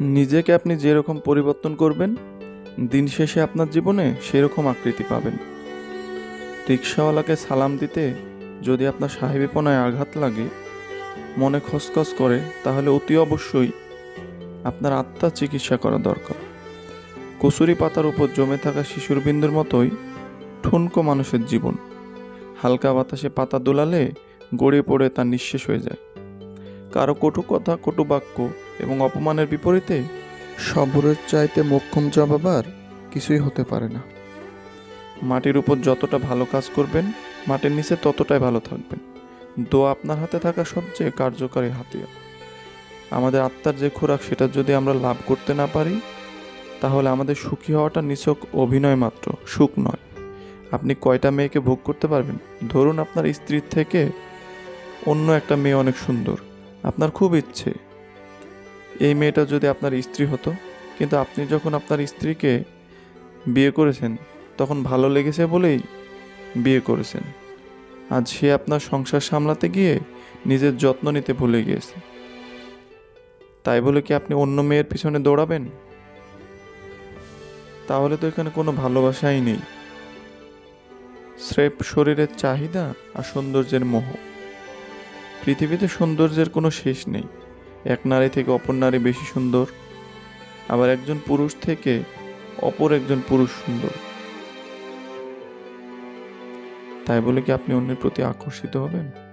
নিজেকে আপনি যেরকম পরিবর্তন করবেন, দিন শেষে আপনার জীবনে সেরকম আকৃতি পাবেন। রিক্সাওয়ালাকে সালাম দিতে যদি আপনার সাহেবিপনায় আঘাত লাগে, মনে খসখস করে, তাহলে অতি অবশ্যই আপনার আত্মা চিকিৎসা করা দরকার। কসুরি পাতার উপর জমে থাকা শিশুর বিন্দুর মতোই ঠুনকো মানুষের জীবন। হালকা বাতাসে পাতা দোলালে গড়িয়ে পড়ে তা নিঃশেষ হয়ে যায়। কারও কটু কথা কটু বাক্য এবং অপমানের বিপরীতে সবরের চাইতে মোক্ষম জবাবার কিছুই হতে পারে না। মাটির উপর যতটা ভালো কাজ করবেন মাটির নিচে ততটাই ভালো থাকবেন। দোয়া আপনার হাতে থাকা সবচেয়ে কার্যকারী হাতিয়ার। আমাদের আত্মার যে খোরাক সেটা যদি আমরা লাভ করতে না পারি তাহলে আমাদের সুখী হওয়াটা নিছক অভিনয় মাত্র সুখ নয়। আপনি কয়টা মেয়েকে ভোগ করতে পারবেন? ধরুন আপনার স্ত্রীর থেকে অন্য একটা মেয়ে অনেক সুন্দর। আপনার খুব ইচ্ছে। এই মেয়েটা যদি আপনার স্ত্রী হতো, কিন্তু আপনি যখন আপনার স্ত্রীকে বিয়ে করেছেন, তখন ভালো লেগেছে বলেই বিয়ে করেছেন। আজ সে আপনার সংসার সামলাতে গিয়ে নিজের যত্ন নিতে ভুলে গিয়েছে। তাই বলে কি আপনি অন্য মেয়ের পিছনে দৌড়াবেন? তাহলে তো এখানে কোনো ভালোবাসাই নেই। স্রেফ শরীরের চাহিদা আর সৌন্দর্যের মোহ। পৃথিবীতে সৌন্দর্যের কোনো শেষ নেই। এক নারী থেকে অপর নারী বেশি সুন্দর, আবার একজন পুরুষ থেকে অপর একজন পুরুষ সুন্দর। তাই বলে কি আপনি অন্যের প্রতি আকর্ষিত হবেন?